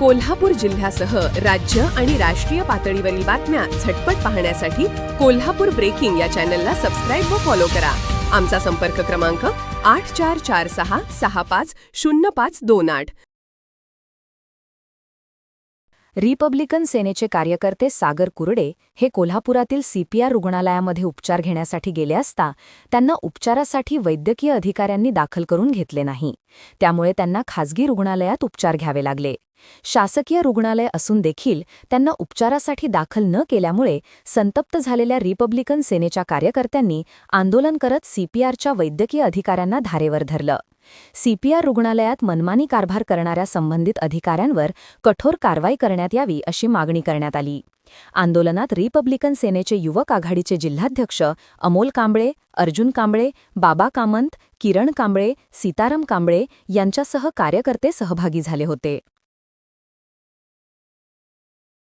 कोल्हापूर जिल्ह्यासह राज्य आणि राष्ट्रीय पातळीवरील बातम्या झटपट पाहण्यासाठी कोल्हापूर ब्रेकिंग या चॅनलला सबस्क्राईब व फॉलो करा. आमचा संपर्क क्रमांक आठ चार चार सहा सहा पाच शून्य पाच दोन आठ. रिपब्लिकन सेनेचे कार्यकर्ते सागर कुरडे हे कोल्हापुरातील सीपीआर रुग्णालयामध्ये उपचार घेण्यासाठी गेले असता त्यांना उपचारासाठी वैद्यकीय अधिकाऱ्यांनी दाखल करून घेतले नाही. त्यामुळे त्यांना खासगी रुग्णालयात उपचार घ्यावे लागले. शासकीय रुग्णालय असून देखील त्यांना उपचारासाठी दाखल न केल्यामुळे संतप्त झालेल्या रिपब्लिकन सेनेच्या कार्यकर्त्यांनी आंदोलन करत सीपीआरच्या वैद्यकीय अधिकाऱ्यांना धारेवर धरलं. सीपीआर रुग्णालयात मनमानी कारभार करणाऱ्या संबंधित अधिकाऱ्यांवर कठोर कारवाई करण्यात यावी अशी मागणी करण्यात आली. आंदोलनात रिपब्लिकन सेनेचे युवक आघाडीचे जिल्हाध्यक्ष अमोल कांबळे अर्जुन कांबळे बाबा कामंत किरण कांबळे सीताराम कांबळे यांच्यासह कार्यकर्ते सहभागी झाले होते.